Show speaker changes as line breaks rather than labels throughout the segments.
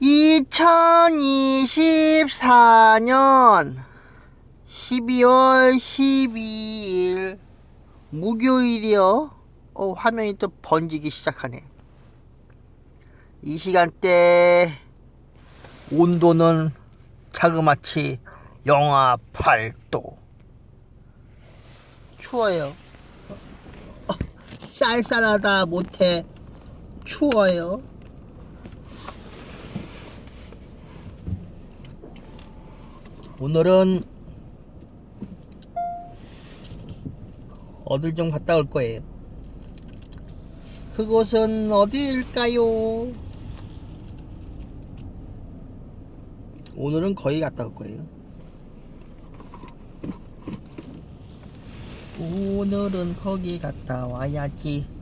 2024년 12월 12일 목요일이요. 어, 화면이 또 번지기 시작하네. 이 시간대 온도는 자그마치 영하 8도. 추워요. 어, 쌀쌀하다 못해 추워요. 오늘은 어딜 좀 갔다 올 거예요. 그곳은 어디일까요? 오늘은 거의 갔다 올 거예요. 오늘은 거기 갔다 와야지.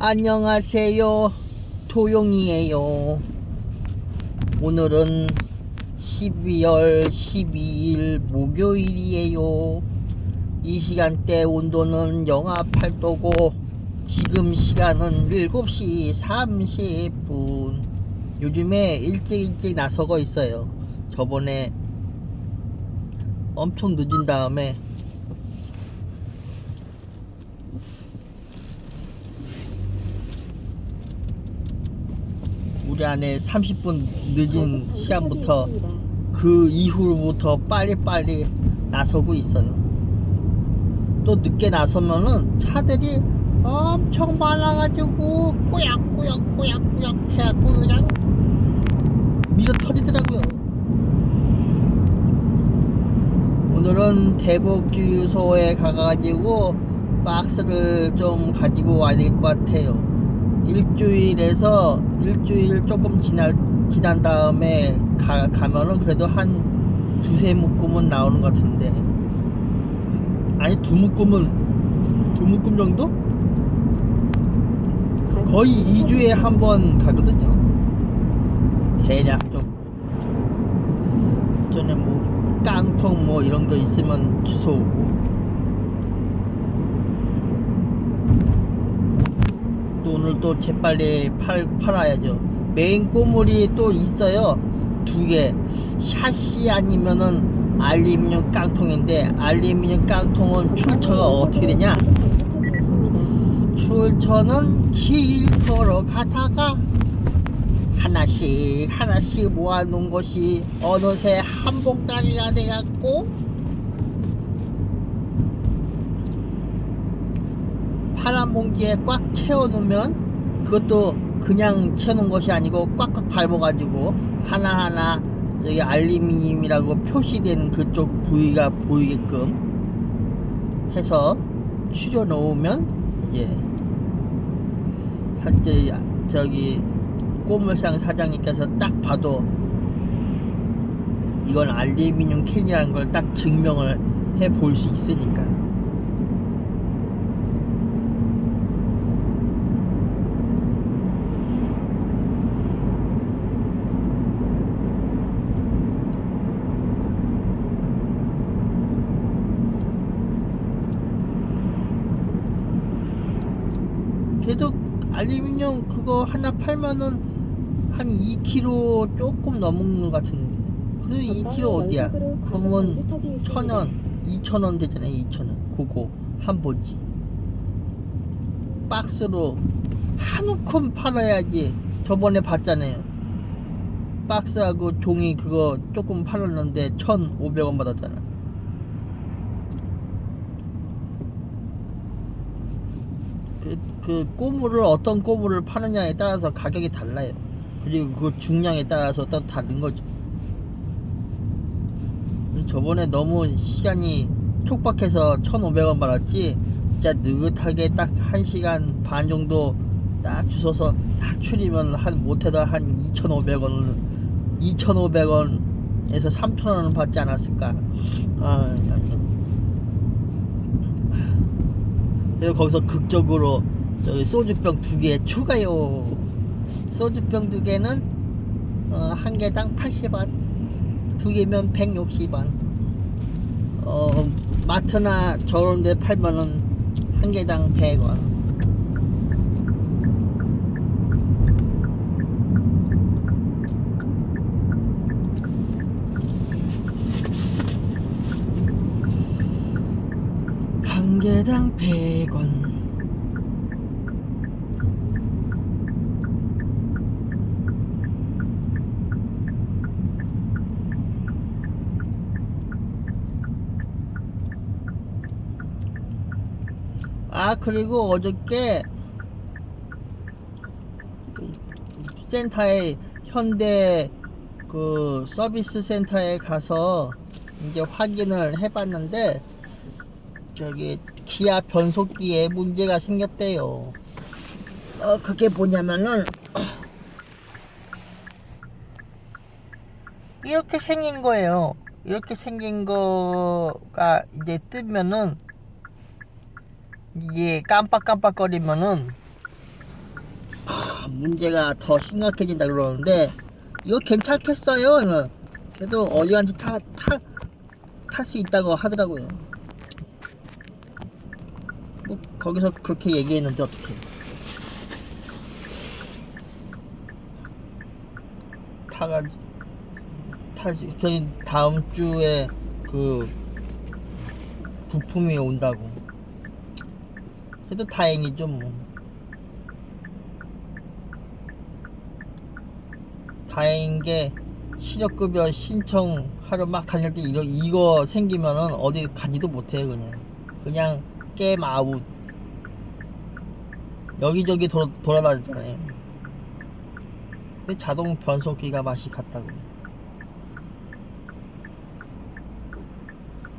안녕하세요. 도용이에요. 오늘은 12월 12일 목요일이에요. 이 시간대 온도는 영하 8도고 지금 시간은 7시 30분. 요즘에 일찍 일찍 나서고 있어요. 저번에 엄청 늦은 다음에 우리 안에 30분 늦은 시간부터 그 이후부터 빨리빨리 나서고 있어요. 또 늦게 나서면은 차들이 엄청 많아가지고 꾸역꾸역꾸역꾸역 해갖고 그냥 밀어 터지더라고요. 오늘은 대북주유소에 가가지고 박스를 좀 가지고 와야 될 것 같아요. 일주일에서 일주일 조금 지날, 지난 다음에 가, 가면은 그래도 한 두세 묶음은 나오는 것 같은데. 아니 두 묶음은 두 묶음 정도? 거의 2주에 한 번 가거든요. 대략적으로 전에 뭐 깡통 뭐 이런 거 있으면 주워 오고 또 오늘 또 재빨리 팔, 팔아야죠. 메인 꼬물이 또 있어요. 두 개. 샷시 아니면은 알루미늄 깡통인데 알루미늄 깡통은 출처가 어떻게 되냐? 출처는 길 걸어가다가 하나씩 하나씩 모아놓은 것이 어느새 한 봉다리가 돼갖고 파란 봉지에 꽉 채워놓으면 그것도 그냥 채워놓은 것이 아니고 꽉꽉 밟아가지고 하나하나 저기 알루미늄이라고 표시된 그쪽 부위가 보이게끔 해서 추려 놓으면 예. 사실 저기 꼬물상 사장님께서 딱 봐도 이건 알루미늄 캔이라는 걸 딱 증명을 해 볼 수 있으니까 걔도 그거 하나 팔면은 한 2kg 조금 넘는 것 같은데. 그래도 2kg 어디야? 그러면 천원 2천원 되잖아요 2천원. 그거 한 번지. 박스로 한 움큼 팔아야지. 저번에 봤잖아요. 박스하고 종이 그거 조금 팔았는데 1,500원 받았잖아 그, 그 꼬물을 어떤 꼬물을 파느냐에 따라서 가격이 달라요. 그리고 그 중량에 따라서 또 다른 거죠. 저번에 너무 시간이 촉박해서 1,500원 받았지. 진짜 느긋하게 딱 1시간 반 정도 딱 주워서 딱 추리면 한 못해도 한 2,500원, 2,500원에서 3,000원은 받지 않았을까. 아, 그래서 거기서 극적으로 저기 소주병 두 개 추가요. 소주병 두 개는 어, 한 개당 80원, 두 개면 160원. 어, 마트나 저런 데 팔면은 한 개당 100원. 한 개당 100원. 아 그리고 어저께 그 센터에 현대 그 서비스 센터에 가서 이제 확인을 해봤는데 저기 기아 변속기에 문제가 생겼대요. 어 그게 뭐냐면은 이렇게 생긴 거예요. 이렇게 생긴 거가 이제 뜨면은 이게 깜빡깜빡거리면은 아, 문제가 더 심각해진다 그러는데 이거 괜찮겠어요? 그래도 어디한테 타탈 수 있다고 하더라고요. 뭐 거기서 그렇게 얘기했는데 어떻게? 타가지 타지 저희 다음 주에 그 부품이 온다고. 그래도 다행이죠 뭐. 다행인 게 실업급여 신청하러 막 다닐 때 이러, 이거 생기면은 어디 가지도 못해요 그냥 그냥 게임 아웃 여기저기 돌아, 돌아다녔잖아요. 근데 자동 변속기가 맛이 같다고.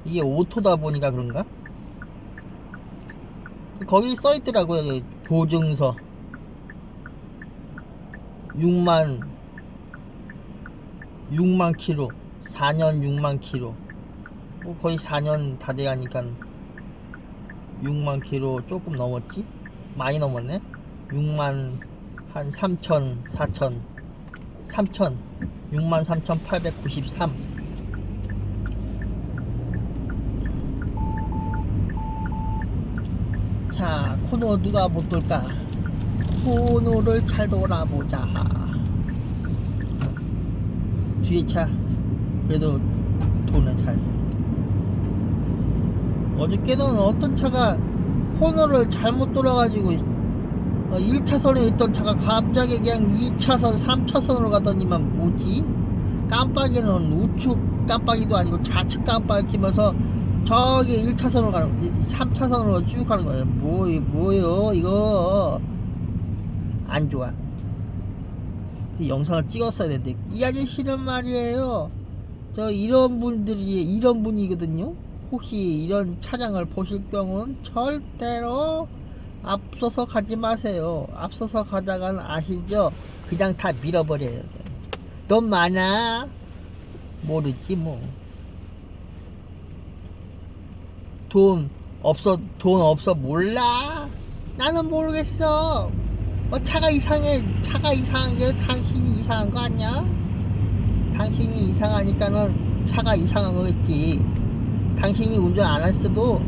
이게 오토다 보니까 그런가? 거기 써있더라고요 여기 보증서. 6만 6만 킬로. 4년 6만 킬로. 뭐 거의 4년 다 돼가니까 6만 킬로 조금 넘었지 많이 넘었네. 6만 한 3천 4천 3천 6만 3천 893 자 코너 누가 못 돌까? 코너를 잘 돌아보자. 뒤에 차. 그래도 도네 잘. 어저께는 어떤 차가 코너를 잘못 돌아가지고 1차선에 있던 차가 갑자기 그냥 2차선 3차선으로 가더니만 뭐지? 깜빡이는 우측 깜빡이도 아니고 좌측 깜빡이 키면서 저기 1차선으로 가는 3차선으로 쭉 가는 거예요. 뭐, 뭐예요 이거? 안 좋아. 그 영상을 찍었어야 되는데. 이 아저씨는 말이에요. 저 이런 분들이 이런 분이거든요 혹시 이런 차량을 보실 경우는 절대로 앞서서 가지 마세요. 앞서서 가다가는 아시죠? 그냥 다 밀어버려요 돈 많아? 모르지 뭐. 돈 없어 돈 없어 몰라? 나는 모르겠어. 뭐 차가 이상해 차가 이상한 게 당신이 이상한 거 아니야? 당신이 이상하니까는 차가 이상한 거겠지 당신이 운전 안 했어도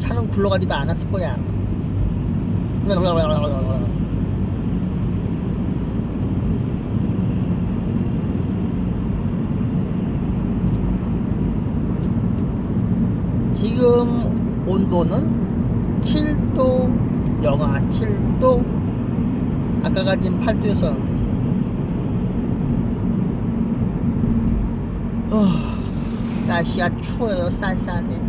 차는 굴러가지도 않았을 거야. 지금 온도는 7도 영하 7도 아까가 지금 8도였었는데 어, 날씨가 추워요 쌀쌀해.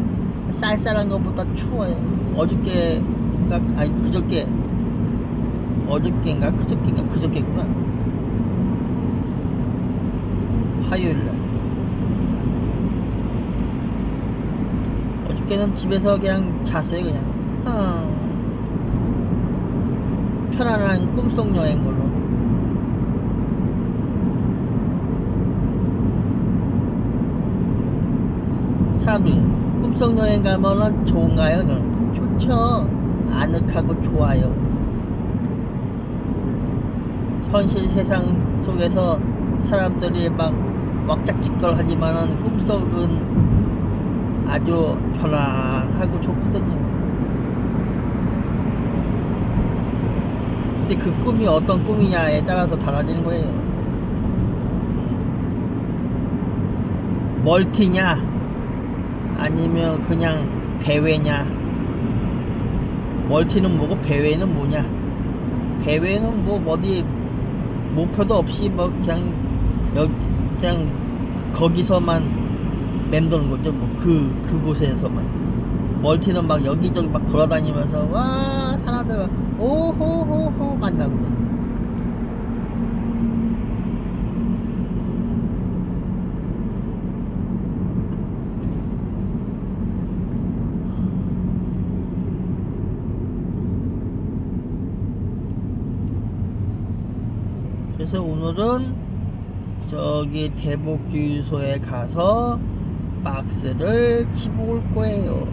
쌀쌀한 것보다 추워요. 어저께가 아니 그저께. 어저께인가 그저께인가? 그저께구나. 화요일날. 어저께는 집에서 그냥 잤어요 그냥. 어. 편안한 꿈속 여행으로 사람들이 꿈속 여행 가면은 좋은가요? 좋죠 아늑하고 좋아요 현실 세상 속에서 사람들이 막 왁작지껄 하지만은 꿈속은 아주 편안 하고 좋거든요. 근데 그 꿈이 어떤 꿈이냐에 따라서 달라지는 거예요. 멀티냐, 아니면 그냥 배회냐. 멀티는 뭐고 배회는 뭐냐. 배회는 뭐 어디 목표도 없이 뭐 그냥 여 그냥 거기서만 맴도는 거죠. 뭐그 그곳에서만. 멀티는 막 여기저기 막 돌아다니면서 와 사람들 막 오호호호 만나고요. 그래서 오늘은 저기 대복주유소에 가서 박스를 치고 올 거예요.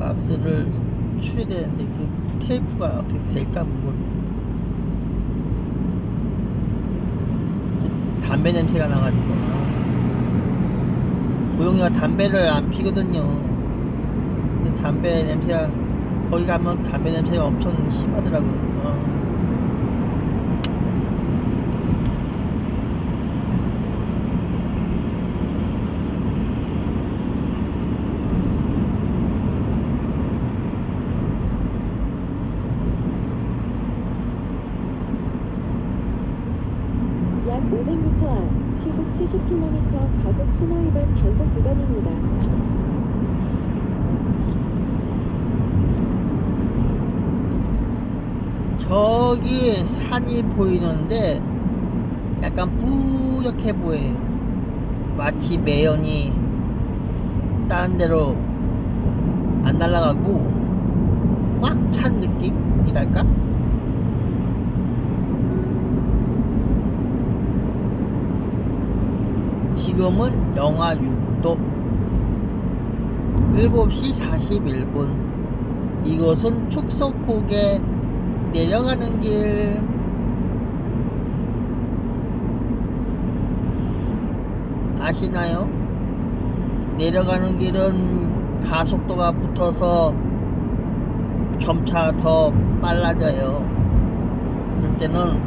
박스를 추야 되는데 그 테이프가 어떻게 될까 모르겠고 그 담배 냄새가 나가지고 도영이가 담배를 안 피거든요. 담배 냄새가 거기 가면 담배 냄새가 엄청 심하더라고요. 어.
약 500m 앞 시속 70km 과속 신호 위반 단속 구간입니다.
저기 산이 보이는데 약간 뿌옇게 보여요. 마치 매연이 다른 데로 안 날아가고 꽉 찬 느낌이랄까? 지금은 영하 6도 7시 41분 이곳은 축소콕에 내려가는 길 아시나요? 내려가는 길은 가속도가 붙어서 점차 더 빨라져요. 그럴 때는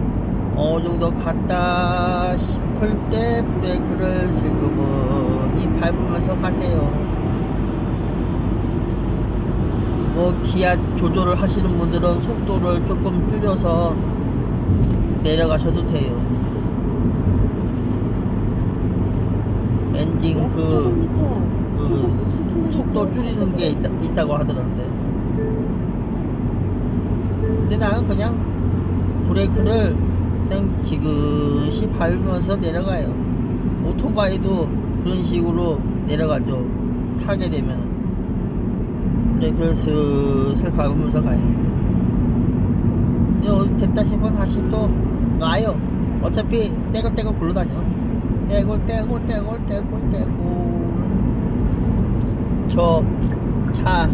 어느 정도 갔다 싶을 때 브레이크를 슬그머니 밟으면서 가세요. 뭐 기아 조절을 하시는 분들은 속도를 조금 줄여서 내려가셔도 돼요. 엔진
약
그,
400m
앞그
시속 60km
속도 줄이는 게 있다, 있다고 하더란데. 근데 나는 그냥 브레이크를 그냥 지그시 밟으면서 내려가요. 오토바이도 그런 식으로 내려가죠. 타게 되면. 브레이크를 슬슬 밟으면서 가요. 이제 어디 됐다 싶으면 다시 또 놔요. 어차피 떼굴떼굴 굴러다녀. 떼굴떼굴 떼굴 떼굴 떼굴. 저차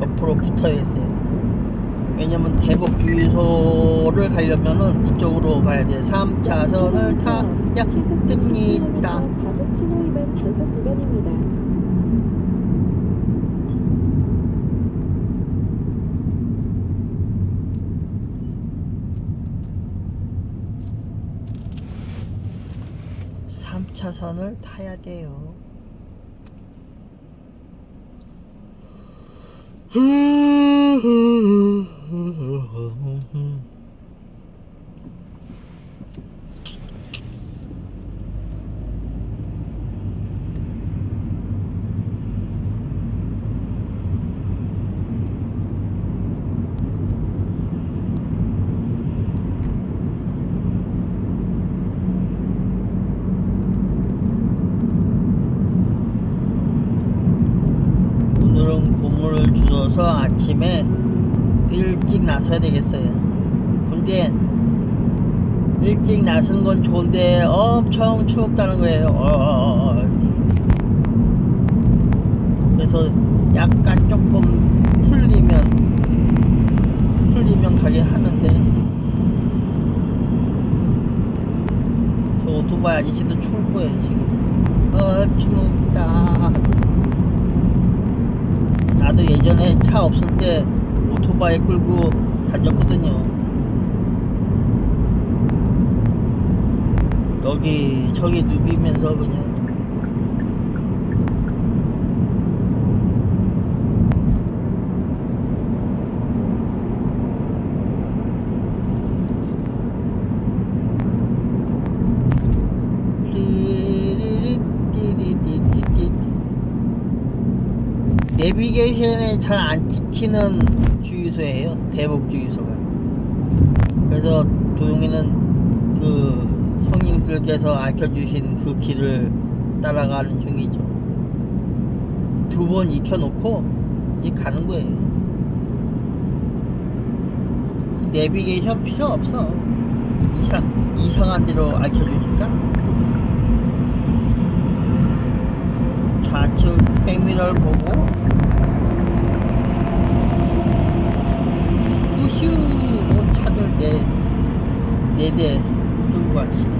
옆으로 붙어 있어요. 왜냐면 대북 주유소를 가려면은 이쪽으로 가야 돼요. 3차선을 타야
시속
됩니다.
60km 과속 신호 위반 단속 구간입니다.
삼차선을 타야 돼요. 오늘은 고물을 줄여서 아침에 일찍 나서야 되겠어요. 근데 일찍 나서는 건 좋은데 엄청 추웠다는 거예요. 어. 그래서 약간 조금 풀리면 풀리면 가긴 하는데 저 오토바이 아저씨도 추울 거예요 지금. 어 춥다. 차 없을 때 오토바이 끌고 다녔거든요. 여기 저기 누비면서 그냥 내비게이션에 잘 안 찍히는 주유소예요. 대북 주유소가. 그래서 도용이는 그 형님들께서 알려주신 그 길을 따라가는 중이죠. 두 번 익혀놓고 이제 가는 거예요. 그 내비게이션 필요 없어. 이상 이상한 데로 알려주니까. 좌측 백미러를 보고 우슈 어, 차들 네 네대 끌고 가시네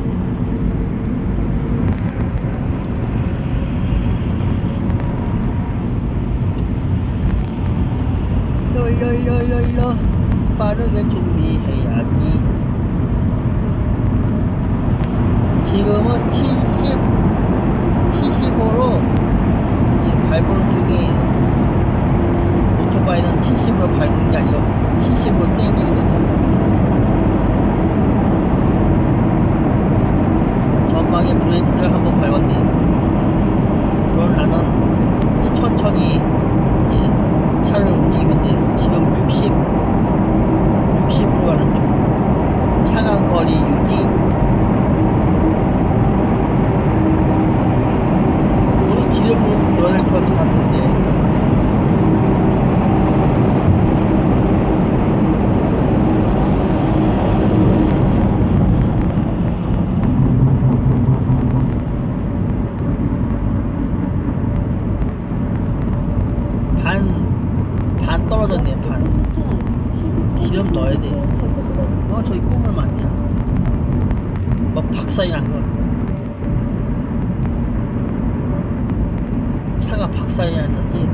롤롤롤롤러 빠르게 준비해야지 지금은 70 75로 밟는 중이에요. 오토바이는 70으로 밟는 게 아니고 70으로 땡기는 거죠. 전방에 브레이크를 한번 밟았네. 그럼 나는 이제 천천히 이제 차를 움직이면 돼. 지금 60, 60으로 가는 중. 차간 거리 유지. 오늘 기름을 넣어야 될 것 같은데. 반, 반 떨어졌네, 반. 기름 넣어야 돼. 어, 저기 뿜으면 안 돼. 막 박살이 난 거야. 차가 박살이 났는지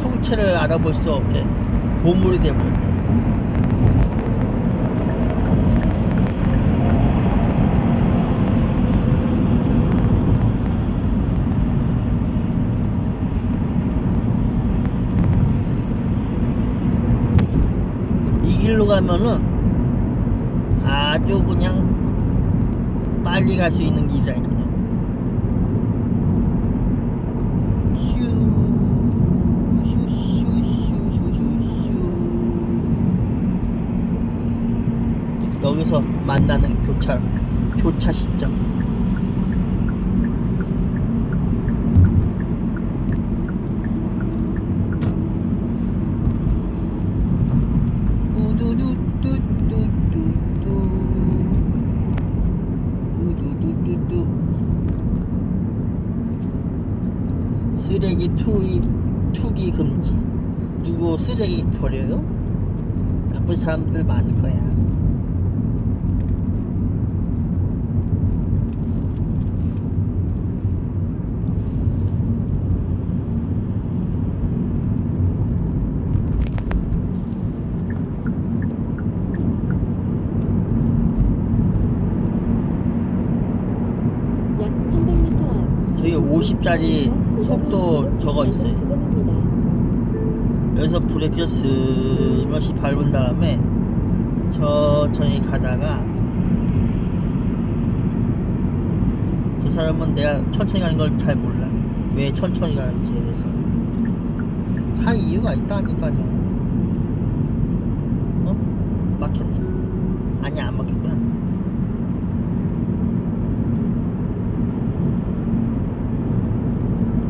형체를 알아볼 수 없게 고물이 돼버렸네. 가면은 아주 그냥 빨리 갈 수 있는 길이라니까요. 여기서 만나는 교차 교차 시점 우두두두두두두 우두두두두 쓰레기 투입 투기 금지 쓰레기 버려요? 나쁜 사람들 많을 거야
약 300m 앞
저기 50짜리 속도 저거 있어요. 여기서 브레이크를 스며시 밟은 다음에 천천히 가다가 저 사람은 내가 천천히 가는 걸 잘 몰라. 왜 천천히 가는지에 대해서. 다 이유가 있다니까요. 어? 막혔다. 아니 안 막혔구나.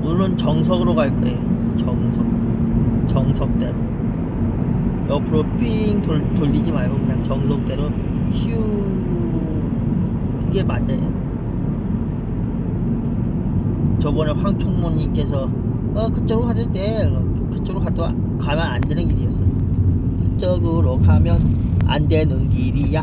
오늘은 정석으로 갈 거예요. 정석 정석대로. 옆으로 삥 돌, 돌리지 말고 그냥 정석대로 휴 그게 맞아요. 저번에 황총무님께서 어 그쪽으로 가도 돼. 그쪽으로 가도 가면 안 되는 길이었어 그쪽으로 가면 안 되는 길이야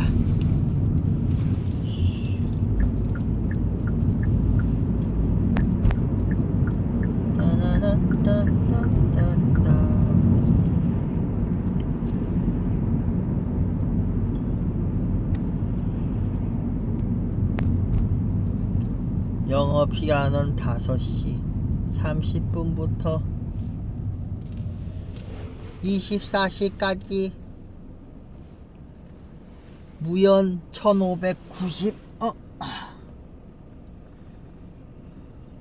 영업 시간은 5시 30분부터 24시까지 무연 1590 어.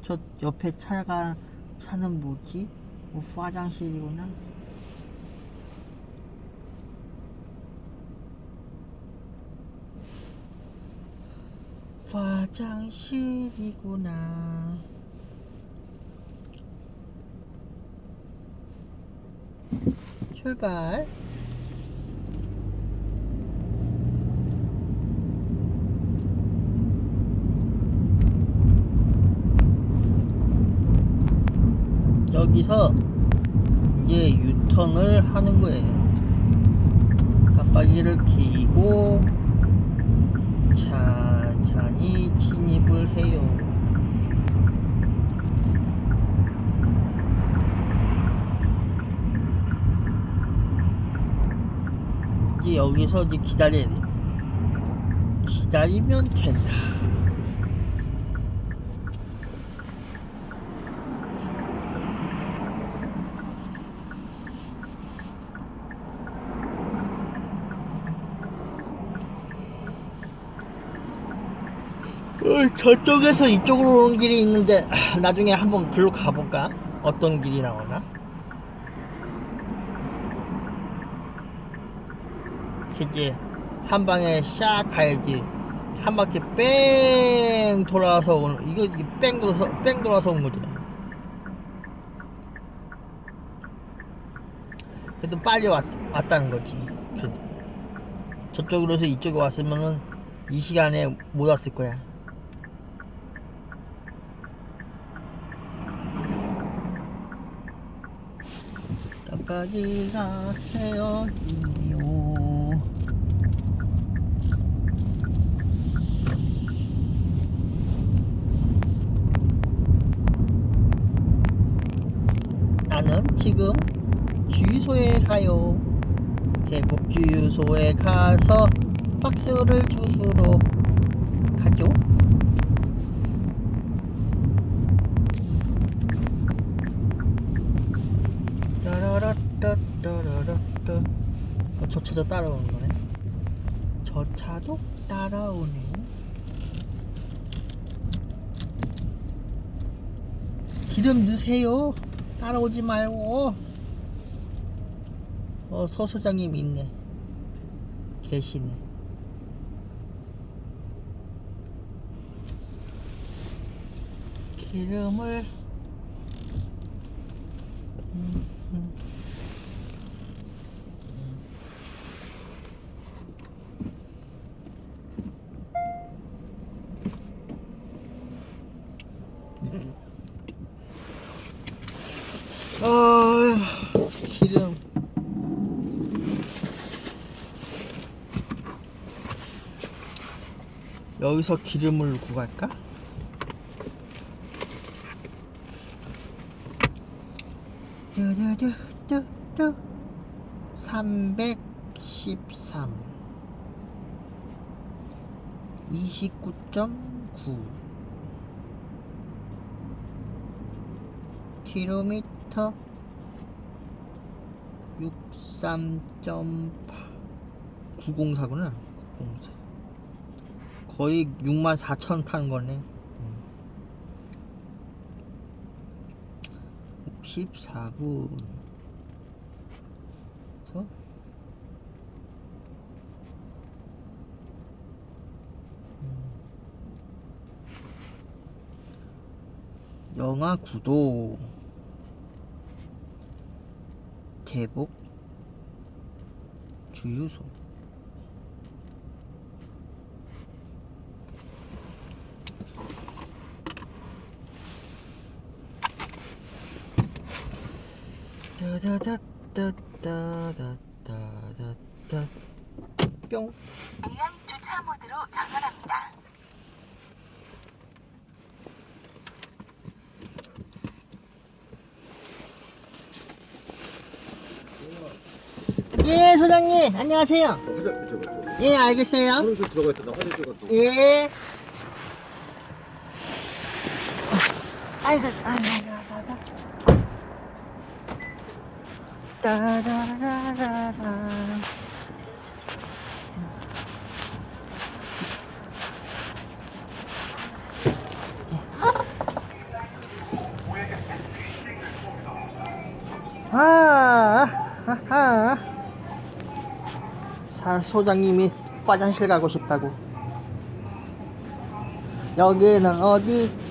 저 옆에 차가 차는 뭐지? 뭐 화장실이구나. 화장실이구나. 출발. 여기서 이제 유턴을 하는 거예요. 깜빡이를 켜고 천 천히 진입을 해요. 이제 여기서 이제 기다려야 돼요. 기다리면 된다. 어, 저쪽에서 이쪽으로 오는 길이 있는데 나중에 한번 글로 가볼까? 어떤 길이 나오나? 이제 한 방에 샥 가야지 한 바퀴 뺑 돌아서 오는 이거 뺑 돌아서 뺑 돌아서 온 거잖아. 그래도 빨리 왔, 왔다는 거지. 그래도 저쪽으로 해서 이쪽에 왔으면은 이 시간에 못 왔을 거야. 깜빡이가 헤어지네요. 나는 지금 주유소에 가요. 대북 주유소에 가서 박스를 주스러 가죠. 따라라따따라라따 어, 저 차도 따라오는 거네. 저 차도 따라오네. 기름 넣으세요. 따라오지 말고. 어, 서 소장님 있네. 계시네. 기름을 음, 음. 아, 기름. 여기서 기름을 넣고 갈까? 뚜루루뚜뚜. 313 29.9 킬로미터 63.8 904구나 904 거의 6만 4천 타는 거네. 14분. 저? 영화 구도. 대북 주유소 따다다다다다다다 뿅
AI 주차 모드로 전환합니다.
예, 소장님, 안녕하세요.
화장 저거 저거
예, 알겠어요.
화장실 들어가 있다 나 화장실 갔다
예. 아이고, 아이고, 따라라라라. 아, 아하. 사 소장님이 화장실 가고 싶다고. 여기는 어디?